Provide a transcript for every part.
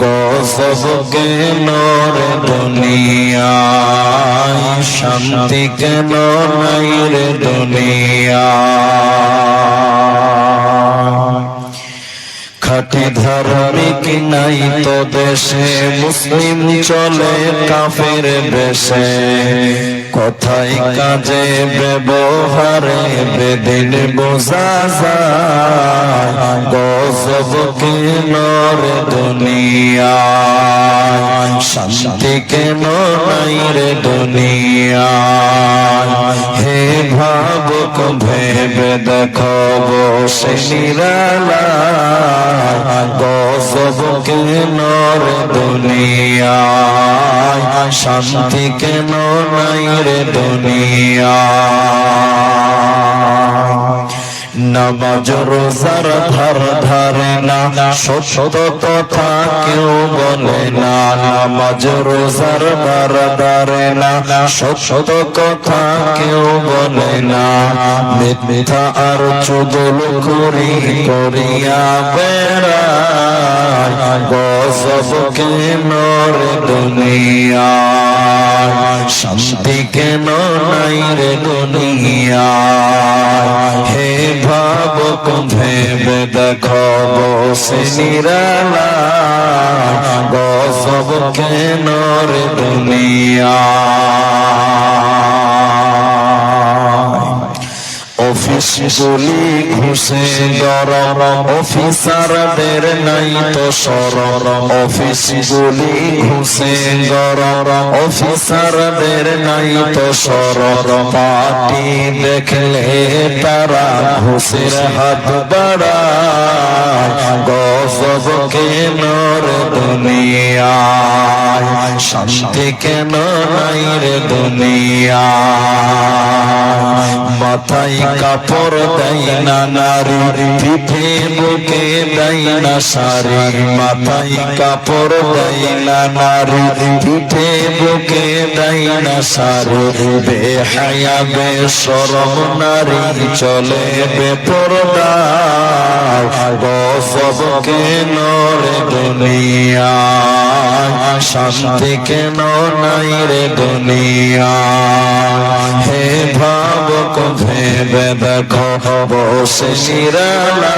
গজব কেন রে দুনিয়ায়, শান্তি কেন নাই দুনিয়া খাটি ধার্মিক নাই তো দেশে, মুসলিম চলে কাফের বেশে। কথায় কাজে ব্যবহারে বেদিন বোঝা যায়। গজব কেন রে দুনিয়া। শান্তি কেন নাই রে দুনিয়া? হে ভাবক, ভেবে দেখো বসে নিরালা। গজব কেন রে দুনিয়া। শান্তি কেন নাই রে দুনিয়া? নামাজ রোজার ধার ধারে না, সত্য কথা কেউ বলে না নামাজ রোজার ধার ধারে না, সত্য কথা কেউ বলে না। মিথ্যা আর চুদল করি করিয়া কেন রে দুনিয়া, শান্তি কেন নাই রে দুনিয়া। হে ভাবক ভেবে দেখো বসে নিরালা গজব কেন রে দুনিয়া। অফিস ঘুষে গরম, অফিসারদের নাই তো সরম। অফিস গুলি ঘুষে গরম, অফিসারদের নাই তো সরম। পার্টি দেখলে তারা ঘুষের হাত বাড়ায়। গজব কেন দুনিয়া শান্তি কেন নাই রে দুনিয়া মাথায় কাপড় দেয় না নারী, পিঠে, বুকে দেয় না সারি মাথায় কাপড় দেয় না নারী, পিঠে, বুকে দেয় না সারি বেহায়া বেসরম নারী চলে বেপরদা। গজব কেন রে দুনিয়া? শান্তি কেন নাই রে দুনিয়া? হে ভাবক ভেবে দেখো বসে নিরালা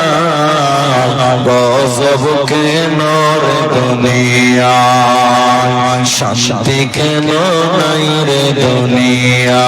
গজব কেন রে দুনিয়া। শান্তি কেন নাই রে দুনিয়া?